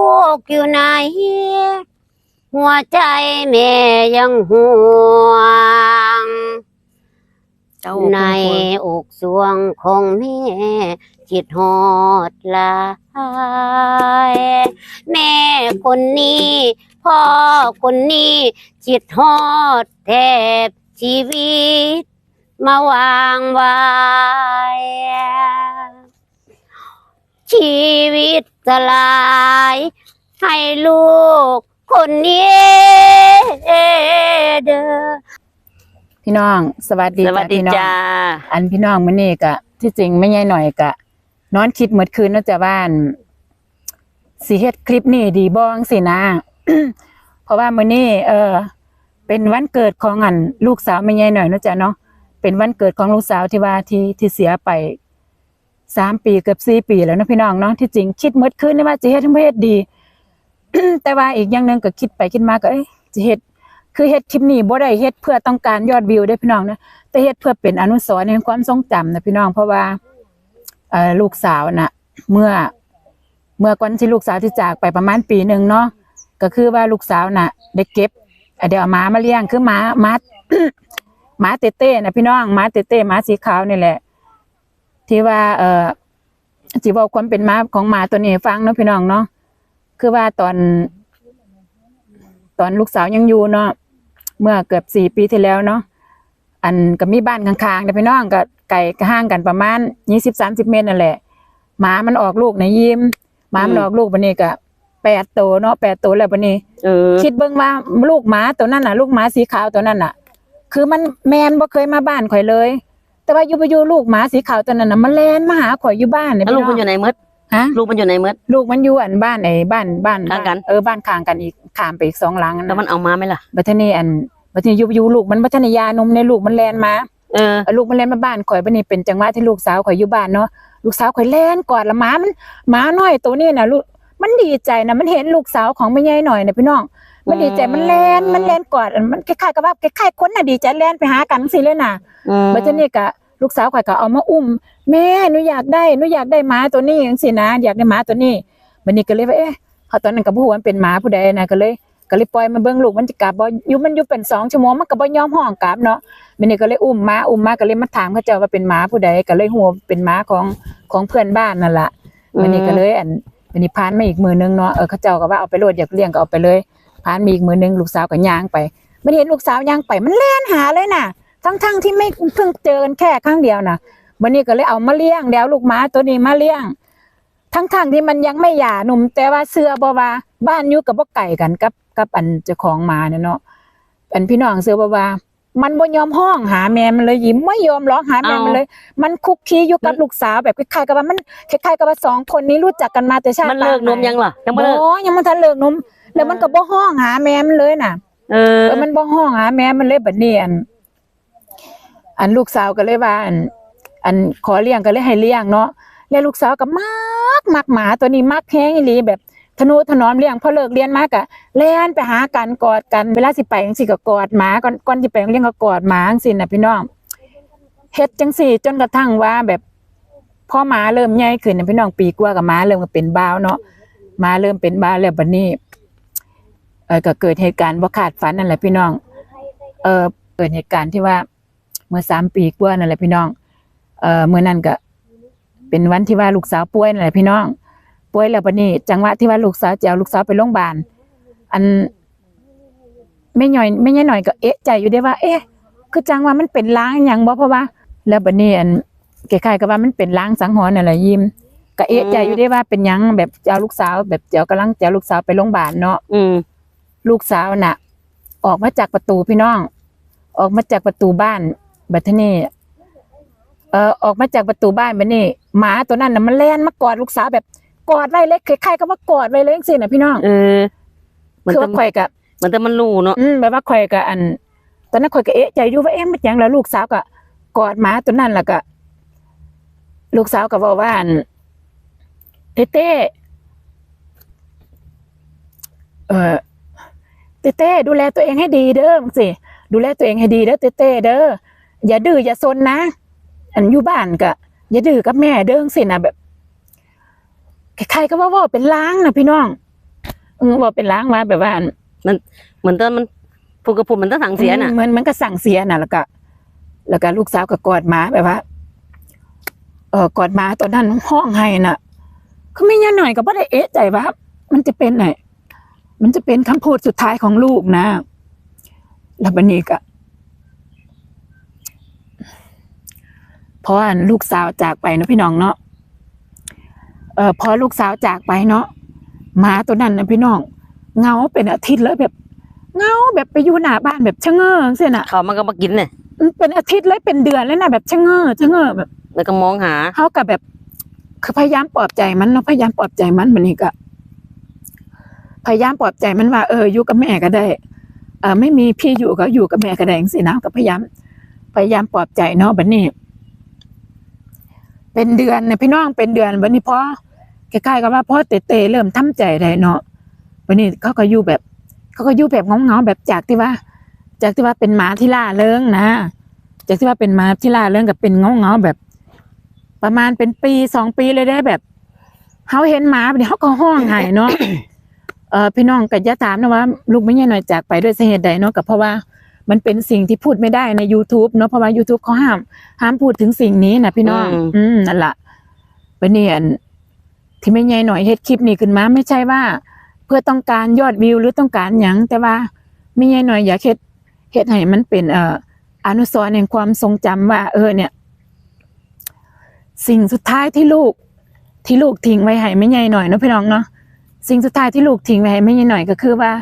ลูกอยู่ไหน หัวใจแม่ยังห่วง เจ้าในอกสวงของแม่จิตหอดหลายแม่คนนี้ พ่อคนนี้ จิตหอดแทบชีวิต มาวางไว้ชีวิตส ลาย ให้ลูกคนนี้เด้อพี่น้อง สวัสดีสวัสดีพี่น้องจ้าอันพี่น้องมื้อนี้ก็ที่จริงไม่ใหญ่หน่อยก็นอนคิดเมื่อคืนเนาะจ้ะบ้านสิเฮ็ดคลิปนี้ดีบ้องสินะ เพราะว่ามื้อนี้เออ เป็นวันเกิดของอัน ลูกสาวไม่ใหญ่หน่อยเนาะจ้ะเนาะเป็นวันเกิดของลูกสาวที่ว่าที่ที่เสียไป สามปีเกือบสี่ปีแล้วนะพี่น้องเนาะที่จริงคิดมื่อคืนนี่ว่าจะเฮ็ดให้เฮ็ดดี แต่ว่าอีกอย่างหนึ่งก็คิดไปคิดมาก็เอ้ยจะเฮ็ดคือเฮ็ดคลิปนี้บ่ได้เฮ็ดเพื่อต้องการยอดวิวเด้พี่น้องนะแต่เฮ็ดเพื่อเป็นอนุสรณ์แห่งความทรงจำนะพี่น้อง เพราะว่าเอ่อลูกสาวน่ะ เมื่อเมื่อก่อนที่ลูกสาวที่จากไปประมาณปีหนึ่งเนาะก็คือว่าลูกสาวน่ะ ได้เก็บเดี๋ยวหมามาเลี้ยงคือหมาหมาหมาเต้เต้นะพี่น้องหมาเต้เต้หมาสีขาวนี่แหละ ที่ว่า เอ่อสิเว้าความเป็นมาของหมาตัวนี้ให้ฟังเนาะพี่น้องเนาะคือว่าตอน ตอนลูกสาวยังอยู่เนาะเมื่อเกือบสี่ปีที่แล้วเนาะอันก็มีบ้านข้างๆแต่พี่น้องก็ไก่ก็ห่างกันประมาณยี่สิบสามสิบเมตรนั่นแหละหมามันออกลูกในะยิมหมามันออกลูกบันนี้ก็แปดตัวเนาะแปดตัวแล้วบันนี้เออคิดเบิ่งว่าลูกหมาตัวนั้นน่ะ ลูกหมาสีขาวตัวนั้นน่ะ คือมันแมนบ่เคยมาบ้านข่อยเลย แต่ว่าอยู่ไปอยู่ลูกหมาสีขาวตัวนั้นน่ะมันแล่นมาหาข่อยอยู่บ้านเนี่ยแล้วลูกพี่มันอยู่น้องไหนมดฮะลูกมันอยู่ไหนมด ลูกมันอยู่อันบ้านไอ้บ้านบ้านข้างกัน เออบ้านข้างกันอีกข้ามไปอีกสองหลังแล้วมันเอามาไหมล่ะ บัดทีนี้อันบัดทีนี้อยู่ไปอยู่ลูกมันบัดทีนี้ยานมในลูกมันแล่นมา เออ เอาลูกมันเล่นมาบ้านข่อยบัดนี้เป็นจังหวะที่ลูกสาวข่อยอยู่บ้านเนาะลูกสาวข่อยเล่นกอดละหมามันหมาน้อยตัวนี้น่ะลูกมันดีใจนะมันเห็นลูกสาวของแม่ใหญ่หน่อยน่ะพี่น้องมันดีใจมันเล่นมันเล่นกอดอันมันคล้ายๆกับว่าคล้ายๆคนน่ะดีใจเล่นไปหากันสิเลยน่ะอืม บัดนี้ก็ ลูกสาวข่อยก็เอามาอุ้ม แม่หนูอยากได้หนูอยากได้หมาตัวนี้จังซี่นะ อยากได้หมาตัวนี้บัดนี้ก็เลยว่าเอ๊ะเขาตอนนั้นก็บ่ฮู้วันเป็นหมาผู้ใดนะก็เลยก็เลยปล่อยมาเบิ่งลูกมันจะกลับบ่อยู่มันอยู่เป็นสองชั่วโมงมันก็บ่ยอมห้องกลับเนาะมินี่ก็เลยอุ้มมาอุ้มมาก็เลยมาถามเขาเจ้าว่าเป็นหมาผู้ใดก็เลยหัวเป็นหมาของของเพื่อนบ้านนั่นแหละมินี่ก็เลยอันมินี่พานมาอีกมือนึงเนาะเออเขาเจ้าก็ว่าเอาไปโลดอยากเลี้ยงก็เอาไปเลยพานมีอีกมือนึงลูกสาวก็ย่างไปมันเห็นลูกสาวย่างไปมันแล่นหาเลยน่ะ ทั้งๆที่ไม่เพิ่งเจอกันแค่ครั้งเดียวน่ะวันนี้ก็เลยเอามาเลี้ยงเดี๋ยวลูกหมาตัวนี้มาเลี้ยง ทั้งๆที่มันยังไม่หย่าหนุ่ม แต่ว่าเสื้อบ่ว่าบ้านอยู่กับบ่ไก่กันกับกับอันเจ้าของหมาเนี่ยเนาะอันพี่น้องเสื้อบ่ว่ามันบ่ยอมห้องหาแม่มันเลยยิ้มไม่ยอมร้องหาแม่มันเลย มันคุกคีอยู่กับลูกสาวแบบคล้ายๆกับว่ามันคล้ายๆกับว่าสองคนนี้รู้จักกันมาแต่ชาติมันเลิกนมยังล่ะยังไม่บ่เลิกยังมันทันเลิกนมแล้วมันก็บ่ห้องหาแม่มันเลยน่ะ เออเออมันบ่ห้องหาแม่มันเลยบัดนี้อัน อันลูกสาวก็เลยว่าอันอันขอเลี้ยงก็เลยให้เลี้ยงเนาะแล้วลูกสาวก็มักมักหมาตัวนี้มักแฮงอีหลีแบบทนุถนอมเลี้ยงพอเลิกเรียนมาก็แล่นไปหากันกอดกันเวลาสิไปจังซี่ก็กอดหมาก่อนก่อนสิไปงเรียนก็กอดหมาจังซี่น่ะพี่น้องเฮ็ดจังซี่จนกระทั่งว่าแบบพอหมาเริ่มใหญ่ขึ้นน่ะพี่น้องปีกว่ากับหมาเริ่มก็เป็นบ้าเนาะหมาเริ่มเป็นบ้าแล้วบัดนี้เออก็เกิดเหตุการณ์บ่คาดฝันนั่นแหละพี่น้อง เออเกิดเหตุการณ์ที่ว่า เมื่อสามปีกว่านั่นแหละพี่น้อง เออเมื่อนั้นก็เป็นวันที่ว่าลูกสาวป่วยนั่นแหละพี่น้อง ป่วยแล้วบัดนี้จังหวะที่ว่าลูกสาวจะเอาลูกสาวไปโรงพยาบาล อันไม่ย่อยไม่ย่อยหน่อยก็เอ๊ะใจอยู่ได้ว่า เอ๊ะ คือจังว่ามันเป็นล้างอหย่างบ่เพราะว่า แล้วบัดนี้อันคล้ายๆกับว่ามันเป็นล้างสังหรณ์นั่นแหละยิมก็เอ๊ะใจอยู่ได้ว่าเป็นหยังแบบจะเอาลูกสาว แบบจะเอากำลังจะเอาลูกสาวไปโรงพยาบาลเนาะอืมลูกสาวน่ะ ออกมาจากประตูพี่น้อง ออกมาจากประตูบ้าน บัดทีนี้เอ่อออกมาจากประตูบ้านบัดนี้หมาตัวนั้นน่ะมันแล่นมากอดลูกสาวแบบกอดไว้เลยคล้ายๆกับว่ากอดไว้เลยจังซี่น่ะพี่น้องเออมันคือจะว่าข่อยกับมันจะมันรู้เนาะอืมแบบว่าข่อยกับอัน ตอนนั้นข่อยก็เอ๊ะใจอยู่ว่าเอ๊ะมันหยังแล้วลูกสาวก็กอดหมาตัวนั้นแล้วก็ ลูกสาวก็บอกว่าอันเต้เต้เออเต้เต้ดูแลตัวเองให้ดีเด้อสิดูแลตัวเองให้ดีเด้อเต้เต้เด้อ อย่าดื้ออย่าซนนะ อันอยู่บ้านก็อย่าดื้อกับแม่เด้อสินะแบบใครๆก็ว่าว่าเป็นล้างนะพี่น้องเออบอกเป็นล้างว่าแบบว่าเหมือนตอนมันพูดกับพูดมันต้องสั่งเสียน่ะเหมือนมันก็สั่งเสียน่ะ แล้วก็ แล้วก็ลูกสาวก็กอดหมาแบบว่าเออกอดหมาตอนนั้นห้องให้น่ะเขาไม่ยันหน่อยก็ไม่ได้เอะใจว่า มันจะเป็นไหนมันจะเป็นคำพูดสุดท้ายของลูกนะแล้วบันนี้ก็ เพราะว่าลูกสาวจากไปเนาะพี่น้องเนาะเออพอลูกสาวจากไปเนาะหมาตัวนั้นนะพี่น้องเงาเป็นอาทิตย์เลยแบบเงาแบบไปอยู่หน้าบ้านแบบชะเง้อเสียน่ะเขามันก็มากินเนี่ยมันเป็นอาทิตย์เลยเป็นเดือนเลยนะแบบชะเง้อชะเง้อแบบ แล้วก็มองหาเขากับแบบ คือพยายามปลอบใจมันเนาะพยายามปลอบใจมันมันนี่ก็พยายามปลอบใจมันว่าเอออยู่กับแม่ก็ได้เออไม่มีพี่อยู่ก็อยู่กับแม่ก็ได้จังสินะก็พยายามพยายามปลอบใจเนาะบัดนี้ เป็นเดือนนะพี่น้องเป็นเดือนบัดนี้พอใกล้ๆกับว่าพ่อเตเตเริ่มทำใจได้เนาะบัดนี้เขาก็อยู่แบบ เขาก็อยู่แบบเงาๆแบบจากที่ว่า จากที่ว่าเป็นหมาที่ล่าเริงนะจากที่ว่าเป็นหมาที่ล่าเริงกับเป็นเงาๆแบบ ประมาณเป็นปีสองปีเลยได้แบบเขาเห็นหมาแบบนี้เขาก็ห้องไห้เนาะเออพี่น้องก็จะถามนะว่า ลูกไม่ใช่หน่อยจากไปด้วยสาเหตุใดเนาะก็เพราะว่า มันเป็นสิ่งที่พูดไม่ได้ใน YouTube เนาะเพราะว่า YouTube เขาห้าม ห้ามพูดถึงสิ่งนี้นะพี่น้อง อืม อืมนั่นละเป็นเนี่ยอันที่ไม่ใหญ่หน่อยเฮ็ดคลิปนี้ขึ้นมาไม่ใช่ว่า เพื่อต้องการยอดวิวหรือต้องการหยังแต่ว่าไม่ใหญ่หน่อยอยากเฮ็ดเฮ็ดให้มันเป็นเอ่ออนุสรณ์แห่งความทรงจำว่า เออเนี่ย สิ่งสุดท้ายที่ลูก ที่ลูกทิ้งไว้ให้ไม่ใหญ่หน่อยเนาะพี่น้องเนาะสิ่งสุดท้ายที่ลูกทิ้งไว้ให้ไม่ใหญ่หน่อยก็คือว่า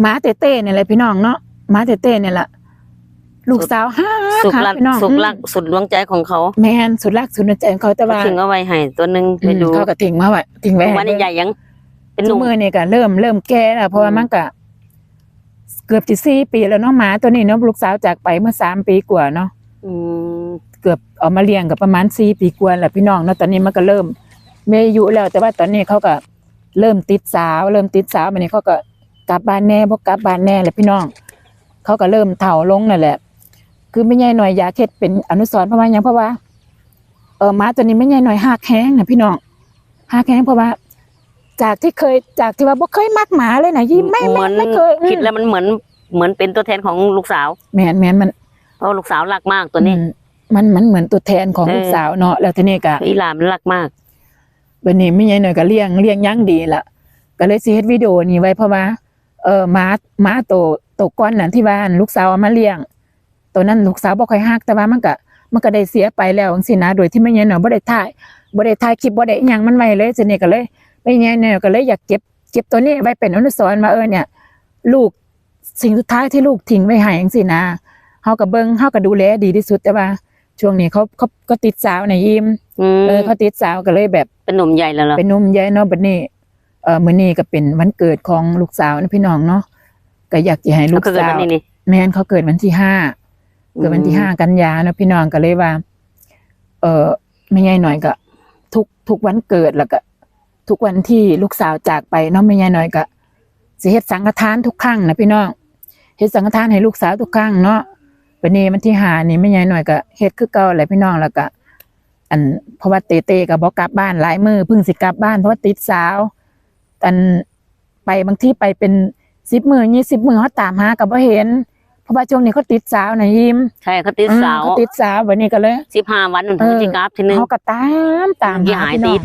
หมาเต้เต้เนี่ยแหละพี่น้องเนาะห มาเต้เต้เนี่ยแหละลูกสาวห้าสุขค่ะลักพี่น้องสุขลักสุดดวงใจของเขา แมนสุดรักสุดในใจของเขาแต่ว่าถึงเอาไว้ให้ตัวหนึ่งไปอืมดูเขาก็ทิ้งมาไว้ทิ้งไว้วันนี้ใหญ่ยัง เป็นหจุนุ่มมือเนี่ยก็เริ่มเริ่มแก่แล้วเพราะว่าอืมมันก็เกือบจะสี่ปีแล้วเนาะหมาตัวนี้เนาะลูกสาวจากไปเมื่อสามปีกว่าเนาะอืมเกือบเอามาเลี้ยงกับประมาณสี่ปีกว่าแหละพี่น้องเนาะตอนนี้มันก็เริ่มมีอายุแล้ว แต่ว่าตอนนี้เขาก็เริ่มติดสาว เริ่มติดสาวมันนี้เขาก็กลับบ้านแน่บ่กลับบ้านแน่แหละพี่น้อง เขาก็เริ่มเฒ่าลงนั่นแหละ คือไม่ใหญ่หน่อยอยากเฮ็ดเป็นอนุสรณ์เพราะว่าหยังเพราะว่าเออหมาตัวนี้ไม่ใหญ่หน่อยหักแข้งนะพี่น้องหักแข้งเพราะว่า จากที่เคยจากที่ว่าบ่เคยมักหมาเลยนะยี่ไม่เหไม่มือนไม่เคยอืมคิดแล้วมันเหมือนเหมือนเป็นตัวแทนของลูกสาวแม่นแม่นมันเพราะลูกสาวรักมากตัวนี้อืมมันมันเหมือนตัวแทนของเออลูกสาวเนาะแล้วทีนี้ก็อีหลามันรักมากบันนี้ไม่ใหญ่หน่อยก็เลี้ยงเลี้ยงอยังดีละก็เลยสิเฮ็ดวิดีโอนี้ไว้เพราะว่าเออหมาหมาโต โตก้อนนั่นที่บ้านลูกสาวเอามาเลี้ยง ตัวนั้นลูกสาวบ่ค่อยฮักแต่ว่ามันก็มันก็ได้เสียไปแล้วจังซี่นะโดยที่ไม่ใหญ่หน่อยบ่ได้ถ่ายบ่ได้ถ่ายคลิปบ่ได้อิหยังมันไว้เลยทีนี้ก็เลยไม่ใหญ่หน่อยก็เลยอยากเก็บเก็บตัวนี้ไว้เป็นอนุสรณ์ว่าเออเนี่ย ลูกสิ่งสุดท้ายที่ลูกทิ้งไว้ให้จังซี่นะเฮาก็เบิ่งเฮาก็ดูแลดีที่สุดแต่ว่า ช่วงนี้เขาเขาก็ติดสาวในะยิมอืมเออเขาติดสาวก็เลยแบบเป็นหนุ่มใหญ่แล้วเหรอเป็นหนุ่มใหญ่เนาะบัดนี้เออมื้อนี้ก็เป็นวันเกิดของลูกสาวนะพี่น้องเนาะ ก็อยากจะให้ลูเขากก็เกิดสาววันนี้นี่แม่นเขาเกิดวันที่ห้าเกิดวันที่อืมห้ากันยาเนาะพี่น้องก็เลยว่า เออไม่ใหญ่หน่อยก็ ทุกทุกวันเกิดแล้วก็ ทุกวันที่ลูกสาวจากไปเนาะไม่ใหญ่หน่อยก็สิเฮ็ดสังฆทานทุกครั้งนะพี่น้องเฮ็ดสังฆทานให้ลูกสาวทุกครั้งเนาะวันนี้วันที่ห้านี่ไม่ใหญ่หน่อยก็เฮ็ดคือเก่าแหละพี่น้องแล้วก็อันเพราะว่าเตเต้ก็บอกกลับบ้านหลายมือเพิ่งสิกลับบ้านเพราะว่าติดสาวอันไปบางที่ไปเป็น สิบมือยี่สิบมือเขาตามหากับว่าเห็น เพราะว่าช่วงนี้เขาติดสาวนะยิมใช่เขาติดสาวอืมเขาติดสาววันนี้ก็เลยสิบห้าวันมันถึงจะกราฟทีนึงเขาก็ตามตามอย่าหาหายพี่น้ติองด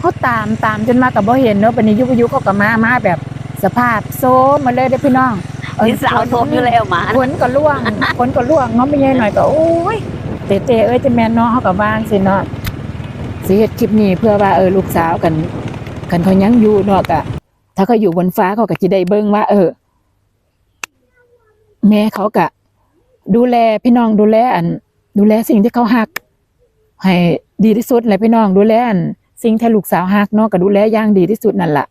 เขาตามตามจนมากับว่าเห็นเนาะวันนี้ยุกยุกเขาก็มามาแบบสภาพโซมมาเลยเด้อพี่น้องเออติดสาวโทมอยู่แล้วหมาฝนก็ล่วงฝนก็ล่วงเนาะไม่ใช่หน่อยก็โอ้ยเตเต้เอ้ยจะแม่นเนาะเขาก็บ้างสิเนาะสิเฮ็ดคลิปนี้เพื่อว่าเออลูกสาวกัน กันเขายังอยู่เนาะกะ ถ้าเขาอยู่บนฟ้าเขาก็จะได้เบิ่งว่า เออ แม่เขากะ ดูแลพี่น้องดูแลอัน ดูแลสิ่งที่เขาหัก ให้ดีที่สุดเลยพี่น้องดูแลอัน สิ่งที่ลูกสาวหักเนาะก็ดูแลอย่างดีที่สุดนั่นล่ะ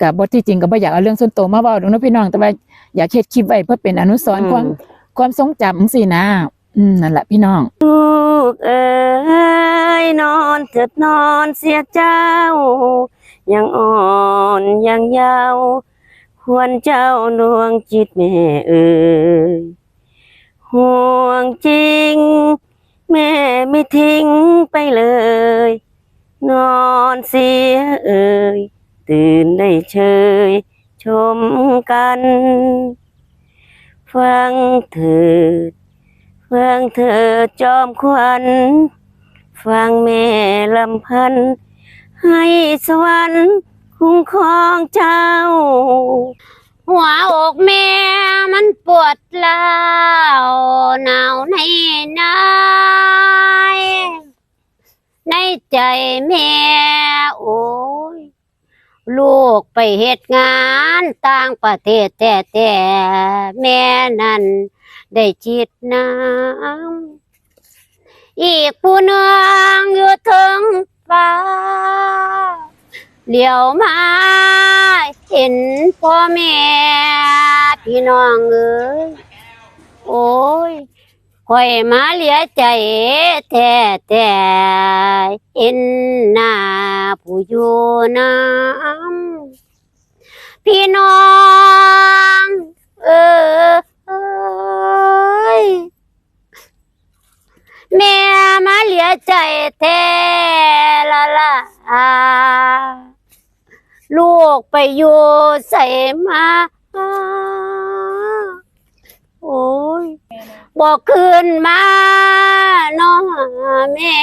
กับบทที่จริงก็บ่อยากเอาเรื่องส่วนตัวมาเว้าดอกเนาะพี่น้องแต่ว่าอยากเฮ็ดคลิปไว้เพื่อเป็นอนุสรณ์อืมความความทรงจำสินะอืมนั่นแหละพี่น้อง ลูกเอ๋ยนอนเถิดนอนเสียเจ้า ยังอ่อนยังเยาวควรเจ้าดวงจิตแม่เอ๋ยห่วงจริง แม่ไม่ทิ้งไปเลย นอนเสียเอ่ยตื่นได้เชย ชมกัน ฟังเถิดฟังเถิดจอมควัน ฟังแม่ลำพัน ให้สวรรค์คุ้มครองเจ้า หัวอกแม่มันปวดร้าวหนาวในในในใจแม่โอ้ย ลูกไปเหตุงานต่างประเทศแต่แต่แม่นั้นได้จิตน้ำอีกผู้นึงอยู่ถึง ฟ้าเดี๋ยวมาเห็นพ่อแม่พี่น้องเอ้ยโอ้ยคอยมาเหลียใจแท้แต่เห็นหน้าผู้อยู่น้ำพี่น้อง เอ้ย แม่มาเหลียใจแท้ละละลูกไปอยู่ใส่มา โอ้ยบอกคืนมาน้องแม่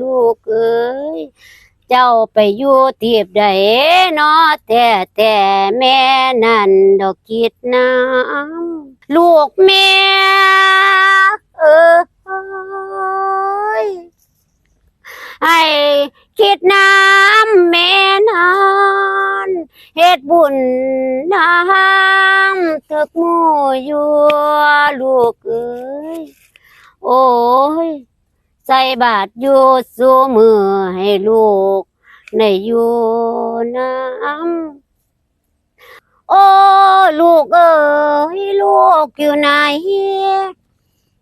ลูกเอ้ยเจ้าไปอยู่ทีบใดเนอแต่แต่แม่นั่นดอกคิดน้ำลูกแม่ เอ้ยให้คิดน้ำแม่นานเฮ็ดบุญน้ำตึกหมู่อยู่ลูกเอ้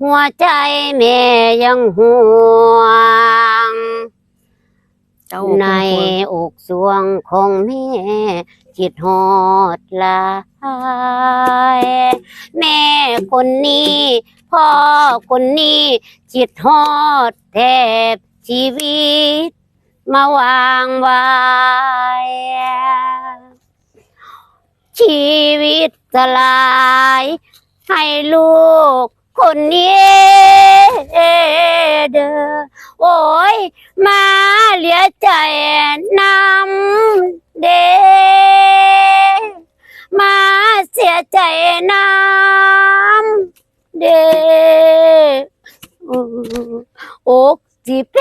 ห้ลูกในอยู่น้ำโอ้ลูกเอ้ยลูกอยู่ไหนหัวใจแม่ยังห่วง เจ้าในอกสวงของแม่จิตหอดหลายแม่คนนี้พ่อคนนี้ จิตหอดแทบชีวิต มาวางไว้ชีวิตสลาย ให้ลูก คนนี้เด้อโอ้ย มาเหลียใจน้ำเด้มาเสียใจน้ำเด้อกสิเพ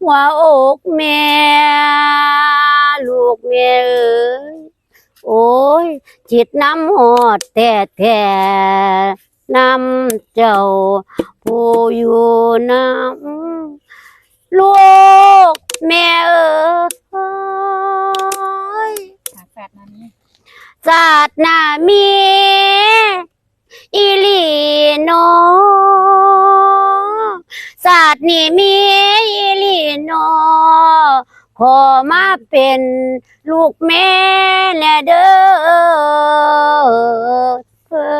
หัวอกแม่ลูกแม่เอ้ยโอ้ย จิตน้ำหอดแต่แต่น้ำเจ้าผู้อยู่น้ำลูกแม่เอ้ยแฟดนั้นนี่ศาสนามีอีหลีโนศาสตร์นี่มีอีหลีโน ขอมาเป็นลูกแม่แน่เด้อเพื่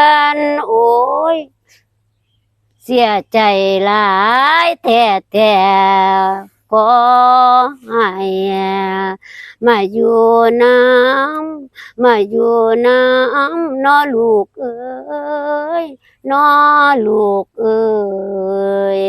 อนโอ้ย เสียใจหลายแท้แต่ก็ให้มาอยู่น้ำมาอยู่น้ำนอลูกเอ้ยนอลูกเอ้ย